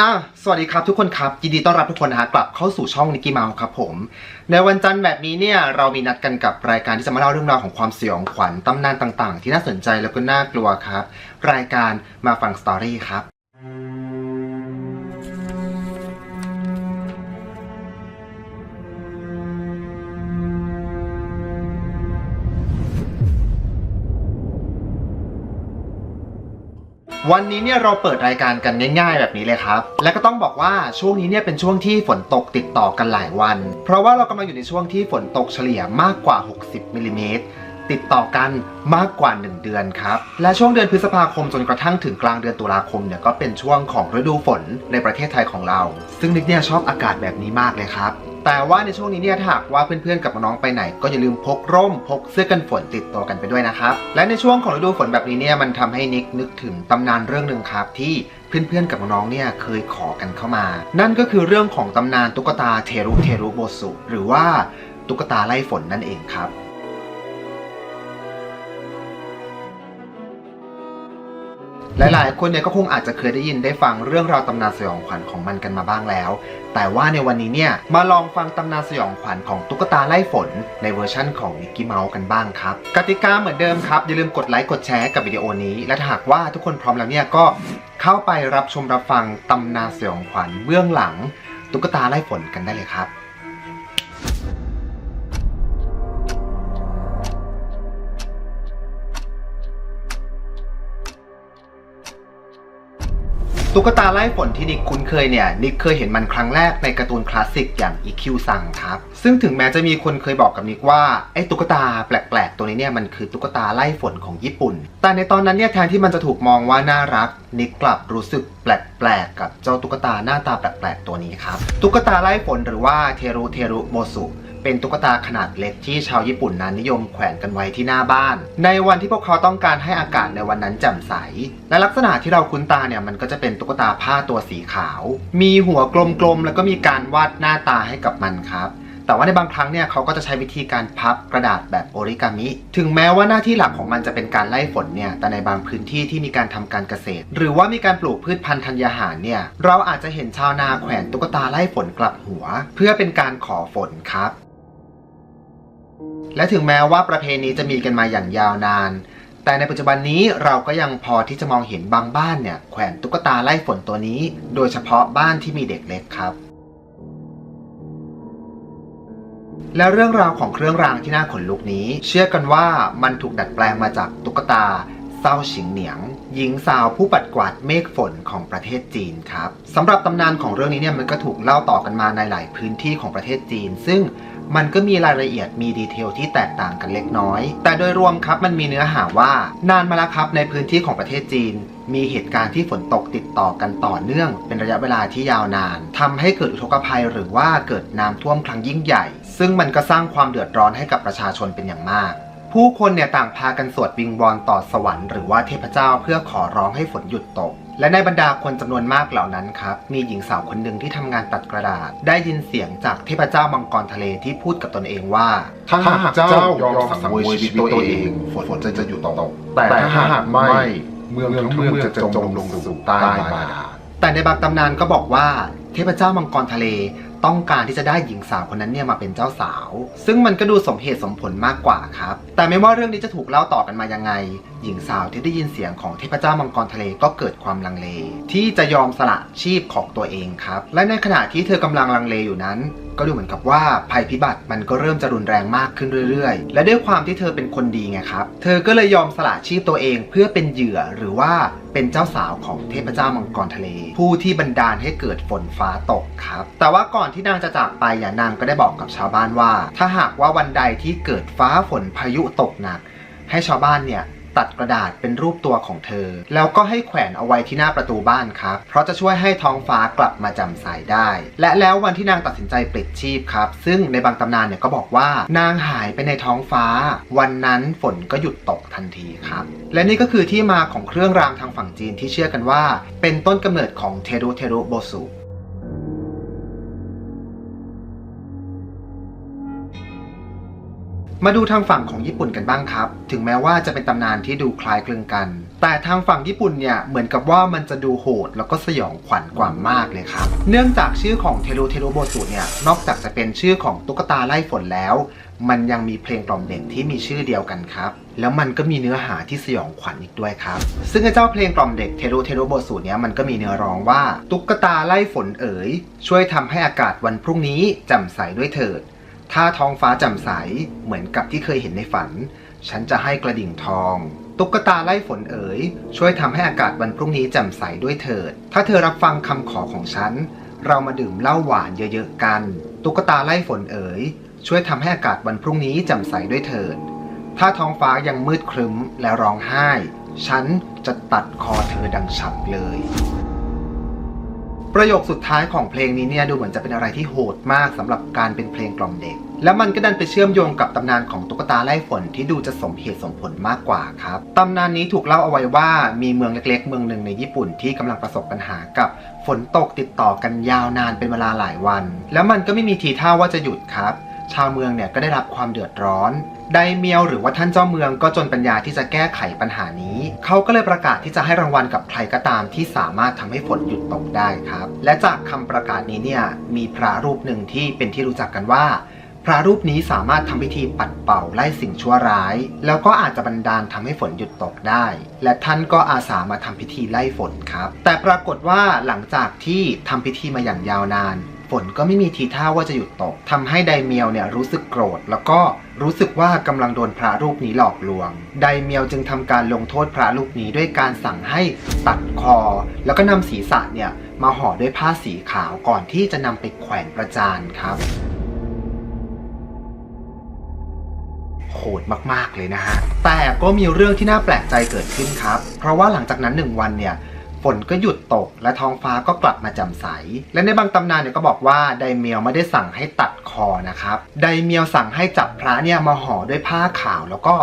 อะสวัสดีครับทุกคนครับ ยินดีต้อนรับทุกคนนะฮะกลับเข้าสู่ช่องนิกกี้เมาส์ครับผม ในวันจันทร์แบบนี้เนี่ยเรามีนัดกันกับรายการที่จะมาเล่าเรื่องราวของความสยองขวัญตำนานต่าง ๆ ที่น่าสนใจแล้วก็น่ากลัวครับ รายการมาฟังสตอรี่ครับ วันนี้เนี่ยเราเปิดรายการกันง่ายๆ แบบนี้เลยครับ และก็ต้องบอกว่าช่วงนี้เนี่ยเป็นช่วงที่ฝนตกติดต่อกันหลายวัน เพราะว่าเรากำลังอยู่ในช่วงที่ฝนตกเฉลี่ยมากกว่า 60มิลลิเมตรติดต่อกันมากกว่า 1 เดือนครับ และช่วงเดือนพฤษภาคมจนกระทั่งถึงกลางเดือนตุลาคมเนี่ยก็เป็นช่วงของฤดูฝนในประเทศไทยของเรา ซึ่งนิกเนี่ยชอบอากาศแบบนี้มากเลยครับ แต่ว่าในช่วงนี้เนี่ยถ้าหากว่าเพื่อนๆกับน้องไปไหน ก็อย่าลืมพกร่มพกเสื้อกันฝนติดตัวกันไปด้วยนะครับและในช่วงของฤดูฝนแบบนี้เนี่ยมันทำให้นิกนึกถึงตำนานเรื่องหนึ่งครับที่เพื่อนๆกับน้องเนี่ยเคยขอกันเข้ามา นั่นก็คือเรื่องของตำนานตุ๊กตาเทรุเทรุโบสุหรือว่าตุ๊กตาไล่ฝนนั่นเองครับ หลายๆ คนเนี่ยก็คงอาจจะเคยได้ยินได้ฟังเรื่องราวตำนานสยองขวัญของมันกันมาบ้างแล้ว แต่ว่าในวันนี้เนี่ยมาลองฟังตำนานสยองขวัญของตุ๊กตาไล่ฝน ในเวอร์ชั่นของมิกกี้เมาส์กันบ้างครับ กติกาเหมือนเดิมครับ อย่าลืมกดไลค์กดแชร์กับวิดีโอนี้ และถ้าหากว่าทุกคนพร้อมแล้วเนี่ยก็เข้าไปรับชมรับฟังตำนานสยองขวัญเบื้องหลัง ตุ๊กตาไล่ฝนกันได้เลยครับ ตุ๊กตาไล่ฝนที่นิกคุ้นเคยเนี่ยนิกเคยเห็นมันครั้งแรกในการ์ตูนคลาสสิกอย่างอีคิวซังครับ ซึ่งถึงแม้จะมีคนเคยบอกกับนิกว่าไอ้ตุ๊กตาแปลกๆ ตัวนี้เนี่ยมันคือตุ๊กตาไล่ฝนของญี่ปุ่น แต่ในตอนนั้นเนี่ยแทนที่มันจะถูกมองว่าน่ารักนิกกลับรู้สึกแปลกๆกับเจ้าตุ๊กตาหน้าตาแปลกๆตัวนี้ครับตุ๊กตาไล่ฝนหรือว่าเทรุเทรุโมสุ เป็นตุ๊กตาขนาดเล็กที่ชาวญี่ปุ่นนั้นนิยมแขวนกันไว้ที่หน้าบ้าน ในวันที่พวกเขาต้องการให้อากาศในวันนั้นแจ่มใส และลักษณะที่เราคุ้นตาเนี่ยมันก็จะเป็นตุ๊กตาผ้าตัวสีขาว มีหัวกลมๆแล้วก็มีการวาดหน้าตาให้กับมันครับแต่ว่าในบางครั้งเนี่ยเขาก็จะใช้วิธีการพับกระดาษแบบโอริกามิ ถึงแม้ว่าหน้าที่หลักของมันจะเป็นการไล่ฝนเนี่ย แต่ในบางพื้นที่ที่มีการทำการเกษตร หรือว่ามีการปลูกพืชพันธุ์ธัญญาหารเนี่ย เราอาจจะเห็นชาวนาแขวนตุ๊กตาไล่ฝนกลับหัว เพื่อเป็นการขอฝนครับ และถึงแม้ว่าประเพณีจะมีกันมาอย่างยาวนาน แต่ในปัจจุบันนี้เราก็ยังพอที่จะมองเห็นบางบ้านเนี่ยแขวนตุ๊กตาไล่ฝนตัวนี้ โดยเฉพาะบ้านที่มีเด็กเล็กครับ และเรื่องราวของเครื่องรางที่น่าขนลุกนี้ เชื่อกันว่ามันถูกดัดแปลงมาจากตุ๊กตาเศร้าฉิงเหนียง หญิงสาวผู้ปัดกวาดเมฆฝนของประเทศจีนครับสำหรับตำนานของเรื่องนี้เนี่ยมันก็ถูกเล่าต่อกันมาในหลายพื้นที่ของประเทศจีน ซึ่ง มันก็มีรายละเอียดมีดีเทลที่แตกต่างกันเล็กน้อย แต่โดยรวมครับมันมีเนื้อหาว่านานมาแล้วครับในพื้นที่ของประเทศจีน มีเหตุการณ์ที่ฝนตกติดต่อกันต่อเนื่อง เป็นระยะเวลาที่ยาวนานทำให้เกิดอุทกภัยหรือว่าเกิดน้ำท่วมครั้งยิ่งใหญ่ ซึ่งมันก็สร้างความเดือดร้อนให้กับประชาชนเป็นอย่างมากผู้คนเนี่ยต่างพากันสวดวิงวอนต่อสวรรค์หรือว่าเทพเจ้าเพื่อขอร้องให้ฝนหยุดตก และในบรรดาคนจำนวนมากเหล่านั้นครับ มีหญิงสาวคนหนึ่งที่ทำงานตัดกระดาษ ได้ยินเสียงจากเทพเจ้ามังกรทะเลที่พูดกับตนเองว่า ถ้าหากเจ้ายอมสังเวยชีวิตตัวเองฝนจะหยุดตกแต่ถ้าหากไม่เมืองทั้งเมืองจะจมลงสู่ใต้บาดาลแต่ในบางตำนานก็บอกว่าเทพเจ้ามังกรทะเล ต้องการที่จะได้หญิงสาวคนนั้นเนี่ยมาเป็นเจ้าสาว ซึ่งมันก็ดูสมเหตุสมผลมากกว่าครับ แต่ไม่ว่าเรื่องนี้จะถูกเล่าต่อกันมายังไง หญิงสาวที่ได้ยินเสียงของเทพเจ้ามังกรทะเลก็เกิดความลังเล ที่จะยอมสละชีพของตัวเองครับ และในขณะที่เธอกำลังลังเลอยู่นั้น ก็ดูเหมือนกับว่าภัยพิบัติมันก็เริ่มจะรุนแรงมากขึ้นเรื่อยๆ และด้วยความที่เธอเป็นคนดีไงครับ เธอก็เลยยอมสละชีพตัวเองเพื่อเป็นเหยื่อหรือว่าเป็นเจ้าสาวของเทพเจ้ามังกรทะเล ผู้ที่บันดาลให้เกิดฝนฟ้าตกครับ แต่ว่าก่อนที่นางจะจากไปอย่านางก็ได้บอกกับชาวบ้านว่า ถ้าหากว่าวันใดที่เกิดฟ้าฝนพายุตกหนัก ให้ชาวบ้านเนี่ยตัดกระดาษเป็นรูปตัวของเธอ แล้วก็ให้แขวนเอาไว้ที่หน้าประตูบ้านครับ เพราะจะช่วยให้ท้องฟ้ากลับมาจ่มใสได้ และแล้ววันที่นางตัดสินใจปลิดชีพครับ ซึ่งในบางตำนานเนี่ยก็บอกว่านางหายไปในท้องฟ้า วันนั้นฝนก็หยุดตกทันทีครับ และนี่ก็คือที่มาของเครื่องรางทางฝั่งจีนที่เชื่อกันว่า เป็นต้นกำเนิดของเทรุเทรุโบสุ มาดูทางฝั่งของญี่ปุ่นกันบ้างครับ ถึงแม้ว่าจะเป็นตำนานที่ดูคล้ายคลึงกัน แต่ทางฝั่งญี่ปุ่นเนี่ยเหมือนกับว่ามันจะดูโหด แล้วก็สยองขวัญกว่ามากเลยครับ เนื่องจากชื่อของเทโรเทโรโบสุเนี่ยนอกจากจะเป็นชื่อของตุ๊กตาไล่ฝนแล้ว มันยังมีเพลงกล่อมเด็กที่มีชื่อเดียวกันครับ แล้วมันก็มีเนื้อหาที่สยองขวัญอีกด้วยครับ ซึ่งไอ้เจ้าเพลงกล่อมเด็กเทโรเทโรโบสุเนี่ยมันก็มีเนื้อร้องว่าตุ๊กตาไล่ฝนเอ๋ยช่วยทำให้อากาศวันพรุ่งนี้แจ่มใสด้วยเถิด ถ้าท้องฟ้าแจ่มใสเหมือนกับที่เคยเห็นในฝัน ฉันจะให้กระดิ่งทอง ตุ๊กตาไล่ฝนเอ๋ย ช่วยทำให้อากาศวันพรุ่งนี้แจ่มใสด้วยเถิด ถ้าเธอรับฟังคำขอของฉัน เรามาดื่มเหล้าหวานเยอะๆกัน ตุ๊กตาไล่ฝนเอ๋ย ช่วยทำให้อากาศวันพรุ่งนี้แจ่มใสด้วยเถิด ถ้าท้องฟ้ายังมืดครึ้มและร้องไห้ ฉันจะตัดคอเธอดังฉับเลย ประโยคสุดท้ายของเพลงนี้เนี่ยดูเหมือนจะเป็นอะไรที่โหดมากสำหรับการเป็นเพลงกล่อมเด็ก และมันก็ดันไปเชื่อมโยงกับตำนานของตุ๊กตาไล่ฝนที่ดูจะสมเหตุสมผลมากกว่าครับตำนานนี้ถูกเล่าเอาไว้ว่ามีเมืองเล็กๆ เมืองหนึ่งในญี่ปุ่นที่กำลังประสบปัญหากับฝนตกติดต่อกันยาวนานเป็นเวลาหลายวัน แล้วมันก็ไม่มีทีท่าว่าจะหยุดครับ ชาวเมืองเนี่ยก็ได้รับความเดือดร้อน ไดเมียวหรือว่าท่านเจ้าเมืองก็จนปัญญาที่จะแก้ไขปัญหานี้ เขาก็เลยประกาศที่จะให้รางวัลกับใครก็ตามที่สามารถทำให้ฝนหยุดตกได้ครับ และจากคำประกาศนี้เนี่ยมีพระรูปหนึ่งที่เป็นที่รู้จักกันว่า พระรูปนี้สามารถทำพิธีปัดเป่าไล่สิ่งชั่วร้าย แล้วก็อาจจะบันดาลทำให้ฝนหยุดตกได้ และท่านก็อาสามาทำพิธีไล่ฝนครับ แต่ปรากฏว่าหลังจากที่ทำพิธีมาอย่างยาวนาน ฝนก็ไม่มีทีท่าว่าจะหยุดตกทำให้ไดเมียวเนี่ยรู้สึกโกรธ แล้วก็รู้สึกว่ากำลังโดนพระรูปนี้หลอกลวง ไดเมียวจึงทำการลงโทษพระรูปนี้ด้วยการสั่งให้ตัดคอ แล้วก็นำศีรษะเนี่ยมาห่อด้วยผ้าสีขาวก่อนที่จะนำไปแขวนประจานครับโหดมากๆเลยนะฮะ แต่ก็มีเรื่องที่น่าแปลกใจเกิดขึ้นครับ เพราะว่าหลังจากนั้นหนึ่งวันเนี่ย ฝนก็หยุดตก และท้องฟ้าก็กลับมาจำใส และในบางตำนานเนี่ยก็บอกว่าไดเมียวไม่ได้สั่งให้ตัดคอนะครับ ไดเมียวสั่งให้จับพระเนี่ยมาห่อด้วยผ้าขาวแล้วก็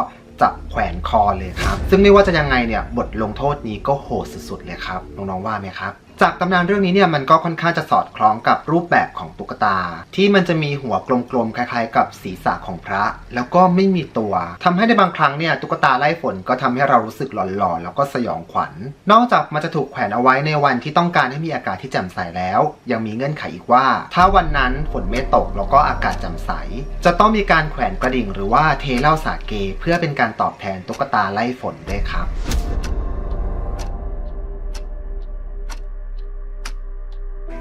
จับแขวนคอเลยครับ ซึ่งไม่ว่าจะยังไงเนี่ยบทลงโทษนี้ก็โหดสุดๆเลยครับ น้องๆว่าไหมครับ จากตำนานเรื่องนี้เนี่ยมันก็ค่อนข้างจะสอดคล้องกับรูปแบบของตุ๊กตา ที่มันจะมีหัวกลมๆคล้ายๆ กับศีรษะของพระ แล้วก็ไม่มีตัวทำให้ในบางครั้งเนี่ยตุ๊กตาไล่ฝนก็ทำให้เรารู้สึกหลอนๆแล้วก็สยองขวัญ นอกจากมันจะถูกแขวนเอาไว้ในวันที่ต้องการให้มีอากาศที่แจ่มใสแล้ว ยังมีเงื่อนไขอีกว่า ถ้าวันนั้นฝนไม่ตกแล้วก็อากาศแจ่มใส จะต้องมีการแขวนกระดิ่ง หรือว่าเทเหล้าสาเก เพื่อเป็นการตอบแทนตุ๊กตาไล่ฝนด้วยครับ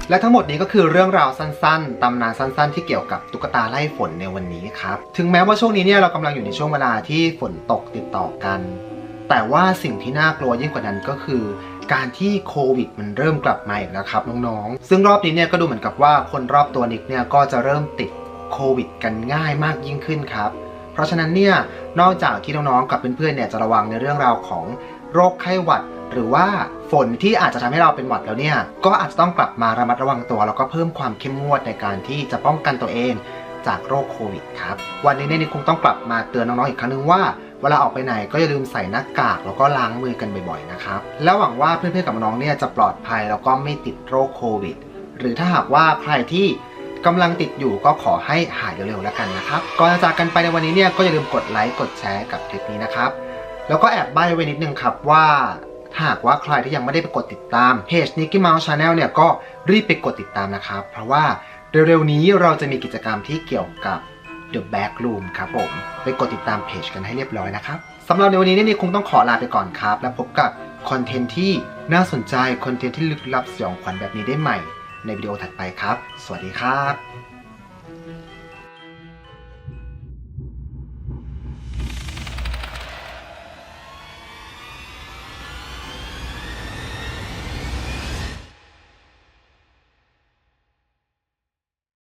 และทั้งหมดนี้ก็คือเรื่องราวสั้นๆ ตำนานสั้นๆ ที่เกี่ยวกับตุ๊กตาไล่ฝนในวันนี้ครับ ถึงแม้ว่าช่วงนี้เนี่ยเรากำลังอยู่ในช่วงเวลาที่ฝนตกติดต่อกัน แต่ว่าสิ่งที่น่ากลัวยิ่งกว่านั้นก็คือการที่โควิดมันเริ่มกลับมาอีกแล้วครับน้องๆ ซึ่งรอบนี้เนี่ยก็ดูเหมือนกับว่าคนรอบตัวนิกเนี่ยก็จะเริ่มติดโควิด กันง่ายมากยิ่งขึ้นครับ เพราะฉะนั้นเนี่ยนอกจากที่น้องๆกับเพื่อนๆเนี่ยจะระวังในเรื่องราวของโรคไข้หวัด หรือว่า ฝนที่อาจจะทำให้เราเป็นหวัดแล้วเนี่ย ก็อาจจะต้องกลับมาระมัดระวังตัว แล้วก็เพิ่มความเข้มงวดในการที่จะป้องกันตัวเองจากโรคโควิดครับ วันนี้เนี่ยนิกคงต้องกลับมาเตือนน้องๆอีกครั้งนึงว่าเวลาออกไปไหนก็อย่าลืมใส่หน้ากากแล้วก็ล้างมือกันบ่อยๆนะครับ แล้วหวังว่าเพื่อนๆกับน้องเนี่ยจะปลอดภัยแล้วก็ไม่ติดโรคโควิด หรือถ้าหากว่าใครที่กำลังติดอยู่ก็ขอให้หายเร็วๆแล้วกันนะครับ ก่อนจะจากกันไปในวันนี้เนี่ยก็อย่าลืมกดไลค์กดแชร์กับคลิปนี้นะครับ แล้วก็แอบใบ้ไว้นิดนึงครับว่า ถ้าหากว่าใครที่ยังไม่ได้ไปกดติดตามเพจ Nicky Mouse Channel เนี่ยก็รีบไปกดติดตามนะครับ เพราะว่าเร็วๆนี้เราจะมีกิจกรรมที่เกี่ยวกับ The Back Room ครับผม ไปกดติดตามเพจกันให้เรียบร้อยนะครับสำหรับในวันนี้เนี่ยนิกคงต้องขอลาไปก่อนครับ แล้วพบกับคอนเทนต์ที่น่าสนใจคอนเทนต์ที่ลึกลับสยองขวัญแบบนี้ได้ใหม่ ในวิดีโอถัดไปครับ สวัสดีครับ